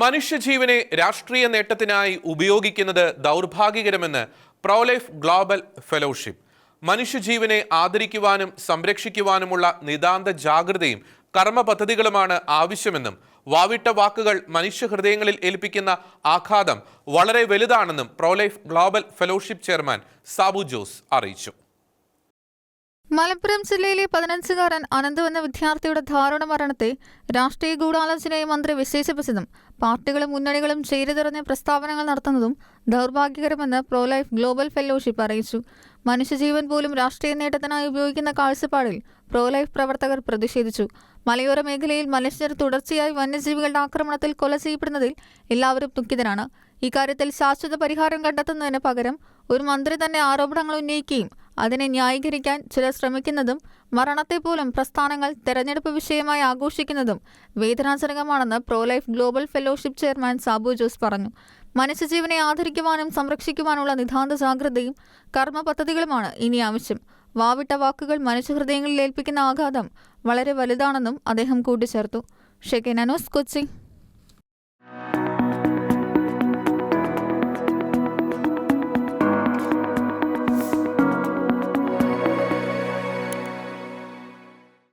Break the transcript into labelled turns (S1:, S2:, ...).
S1: മനുഷ്യജീവനെ രാഷ്ട്രീയ നേട്ടത്തിനായി ഉപയോഗിക്കുന്നത് ദൗർഭാഗ്യകരമെന്ന് പ്രോലൈഫ് ഗ്ലോബൽ ഫെലോഷിപ്പ്. മനുഷ്യജീവനെ ആദരിക്കുവാനും സംരക്ഷിക്കുവാനുമുള്ള നിതാന്ത ജാഗ്രതയും കർമ്മ പദ്ധതികളുമാണ് ആവശ്യമെന്നും വാവിട്ട വാക്കുകൾ മനുഷ്യഹൃദയങ്ങളിൽ ഏൽപ്പിക്കുന്ന ആഘാതം വളരെ വലുതാണെന്നും pro life global fellowship chairman Sabu Jose അറിയിച്ചു.
S2: മലപ്പുറം ജില്ലയിലെ പതിനഞ്ചുകാരൻ അനന്തു എന്ന വിദ്യാർത്ഥിയുടെ ദാരുണ മരണത്തെ രാഷ്ട്രീയ ഗൂഢാലോചനയെ മന്ത്രി വിശേഷിപ്പിച്ചതും പാർട്ടികളും മുന്നണികളും ചേരിതിറഞ്ഞ പ്രസ്താവനകൾ നടത്തുന്നതും ദൗർഭാഗ്യകരമെന്ന് പ്രോലൈഫ് ഗ്ലോബൽ ഫെല്ലോഷിപ്പ് അറിയിച്ചു. മനുഷ്യജീവൻ പോലും രാഷ്ട്രീയ നേട്ടത്തിനായി ഉപയോഗിക്കുന്ന കാഴ്ചപ്പാടിൽ പ്രോലൈഫ് പ്രവർത്തകർ പ്രതിഷേധിച്ചു. മലയോര മേഖലയിൽ മനുഷ്യർ തുടർച്ചയായി വന്യജീവികളുടെ ആക്രമണത്തിൽ കൊല ചെയ്യപ്പെടുന്നതിൽ എല്ലാവരും ദുഃഖിതരാണ്. ഇക്കാര്യത്തിൽ ശാശ്വത പരിഹാരം കണ്ടെത്തുന്നതിന് പകരം ഒരു മന്ത്രി തന്നെ ആരോപണങ്ങൾ ഉന്നയിക്കുകയും അതിനെ ന്യായീകരിക്കാൻ ചിലർ ശ്രമിക്കുന്നതും മരണത്തെ പോലും പ്രസ്ഥാനങ്ങൾ തെരഞ്ഞെടുപ്പ് വിഷയമായി ആഘോഷിക്കുന്നതും വേദനാജനകമാണെന്ന് pro life global fellowship chairman Sabu Jose പറഞ്ഞു. മനുഷ്യജീവനെ ആദരിക്കുവാനും സംരക്ഷിക്കുവാനുള്ള നിതാന്ത ജാഗ്രതയും കർമ്മ പദ്ധതികളുമാണ് ഇനി ആവശ്യം. വാവിട്ട വാക്കുകൾ മനുഷ്യഹൃദയങ്ങളിൽ ഏൽപ്പിക്കുന്ന ആഘാതം വളരെ വലുതാണെന്നും അദ്ദേഹം കൂട്ടിച്ചേർത്തു. ഷെക്കനാനോസ് കൊച്ചി.